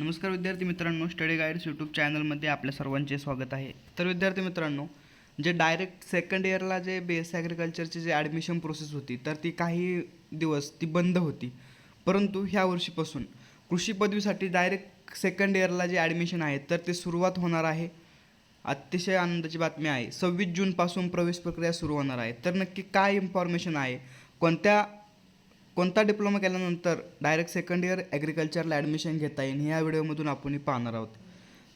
नमस्कार विद्यार्थी मित्रांनो स्टडी गाईड्स यूट्यूब चॅनलमध्ये आपल्या सर्वांचे स्वागत आहे. तर विद्यार्थी मित्रांनो जे डायरेक्ट सेकंड इयरला जे बी एस ॲग्रिकल्चरची जे ॲडमिशन प्रोसेस होती तर ती काही दिवस ती बंद होती. परंतु ह्या वर्षीपासून कृषी पदवीसाठी डायरेक्ट सेकंड इयरला जे ॲडमिशन आहे तर ते सुरुवात होणार आहे. अतिशय आनंदाची बातमी आहे. सव्वीस जूनपासून प्रवेश प्रक्रिया सुरू होणार आहे. तर नक्की काय इन्फॉर्मेशन आहे? कोणत्या कोणता डिप्लोमा केल्यानंतर डायरेक्ट सेकंड इयर ॲग्रिकल्चरला ॲडमिशन घेता येईल ह्या व्हिडिओमधून आपणही पाहणार आहोत.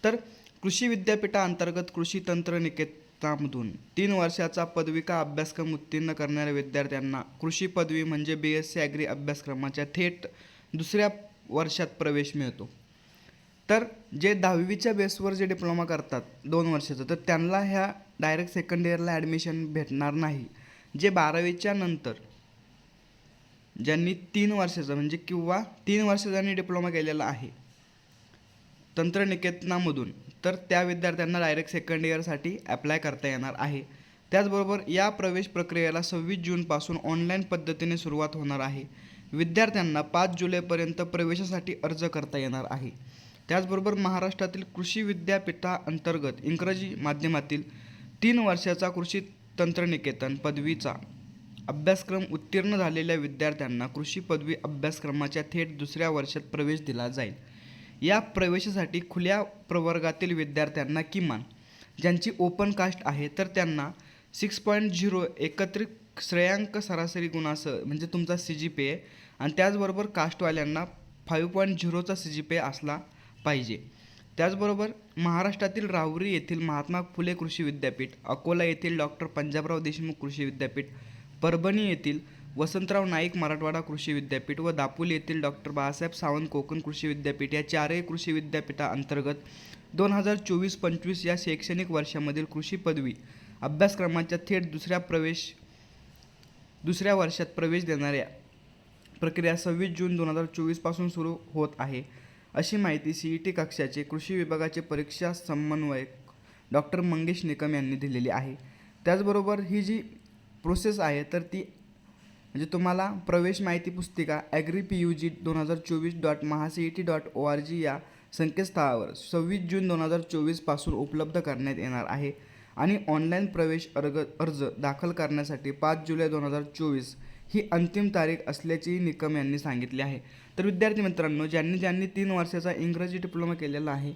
तर कृषी विद्यापीठाअंतर्गत कृषी तंत्रनिकेतनामधून तीन वर्षाचा पदविका अभ्यासक्रम उत्तीर्ण करणाऱ्या विद्यार्थ्यांना कृषी पदवी म्हणजे बी एस सी ॲग्री अभ्यासक्रमाच्या थेट दुसऱ्या वर्षात प्रवेश मिळतो. तर जे दहावीच्या बेसवर जे डिप्लोमा करतात दोन वर्षाचं तर त्यांना ह्या डायरेक्ट सेकंड इयरला ॲडमिशन भेटणार नाही. जे बारावीच्या नंतर ज्यांनी तीन वर्षाचा म्हणजे किंवा तीन वर्ष ज्यांनी डिप्लोमा केलेला आहे. तंत्रनिकेतनामधून. तर त्या विद्यार्थ्यांना डायरेक्ट सेकंड इयरसाठी अप्लाय करता येणार आहे. त्याचबरोबर या प्रवेश प्रक्रियेला सव्वीस जूनपासून ऑनलाईन पद्धतीने सुरुवात होणार आहे. विद्यार्थ्यांना पाच जुलैपर्यंत प्रवेशासाठी अर्ज करता येणार आहे. त्याचबरोबर महाराष्ट्रातील कृषी विद्यापीठाअंतर्गत इंग्रजी माध्यमातील तीन वर्षाचा कृषी तंत्रनिकेतन पदवीचा अभ्यासक्रम उत्तीर्ण झालेल्या विद्यार्थ्यांना कृषी पदवी अभ्यासक्रमाच्या थेट दुसऱ्या वर्षात प्रवेश दिला जाईल. या प्रवेशासाठी खुल्या प्रवर्गातील विद्यार्थ्यांना किमान ज्यांची ओपन कास्ट आहे तर त्यांना सिक्स पॉईंट झिरो एकत्रित श्रेयांक सरासरी गुणासह म्हणजे तुमचा सी जी पी ए आणि त्याचबरोबर कास्टवाल्यांना फाईव्ह पॉईंट झिरोचा सी जी पी असला पाहिजे. त्याचबरोबर महाराष्ट्रातील राहुरी येथील महात्मा फुले कृषी विद्यापीठ अकोला येथील डॉक्टर पंजाबराव देशमुख कृषी विद्यापीठ परभणी येथील वसंतराव नाईक मराठवाडा कृषी विद्यापीठ व दापोली येथील डॉक्टर बाळासाहेब सावंत कोकण कृषी विद्यापीठ या चारही कृषी विद्यापीठाअंतर्गत दोन हजार चोवीस पंचवीस या शैक्षणिक वर्षामधील कृषी पदवी अभ्यासक्रमाच्या थेट दुसऱ्या प्रवेश दुसऱ्या वर्षात प्रवेश देणाऱ्या प्रक्रिया सव्वीस जून दोन हजार चोवीसपासून सुरू होत आहे. अशी माहिती सी ई टी कक्षाचे कृषी विभागाचे परीक्षा समन्वयक डॉक्टर मंगेश निकम यांनी दिलेली आहे. त्याचबरोबर ही जी प्रोसेस आहे तर ती म्हणजे तुम्हाला प्रवेश माहिती पुस्तिका ॲग्री पी यू जी दोन हजार चोवीस dot महासी E T dot O R G या संकेतस्थळावर सव्वीस जून दोन हजार चोवीसपासून उपलब्ध करण्यात येणार आहे आणि ऑनलाईन प्रवेश अर्ग अर्ज दाखल करण्यासाठी पाच जुलै दोन हजार चोवीस ही अंतिम तारीख असल्याचेही निकम यांनी सांगितले आहे. तर विद्यार्थी मित्रांनो ज्यांनी ज्यांनी तीन वर्षाचा इंग्रजी डिप्लोमा केलेला आहे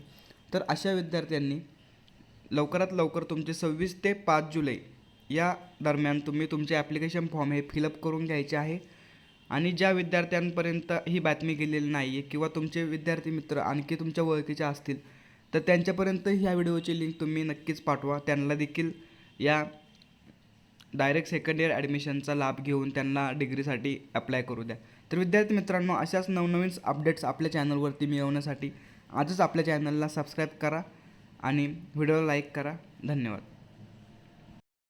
तर अशा विद्यार्थ्यांनी लवकरात लवकर तुमचे सव्वीस ते पाच जुलै या दरम्यान तुम्ही तुमचे ॲप्लिकेशन फॉर्म हे फिलअप करून घ्यायचे आहे. आणि ज्या विद्यार्थ्यांपर्यंत ही बातमी गेलेली नाही आहे किंवा तुमचे विद्यार्थी मित्र आणखी तुमच्या ओळखीचे असतील तर त्यांच्यापर्यंत ह्या व्हिडिओची लिंक तुम्ही नक्कीच पाठवा. त्यांना देखील या डायरेक्ट सेकंड इयर ॲडमिशनचा लाभ घेऊन त्यांना डिग्रीसाठी अप्लाय करू द्या. तर विद्यार्थी मित्रांनो अशाच नवनवीन अपडेट्स आपल्या चॅनलवरती मिळवण्यासाठी आजच आपल्या चॅनलला सबस्क्राईब करा आणि व्हिडिओला लाईक करा. धन्यवाद.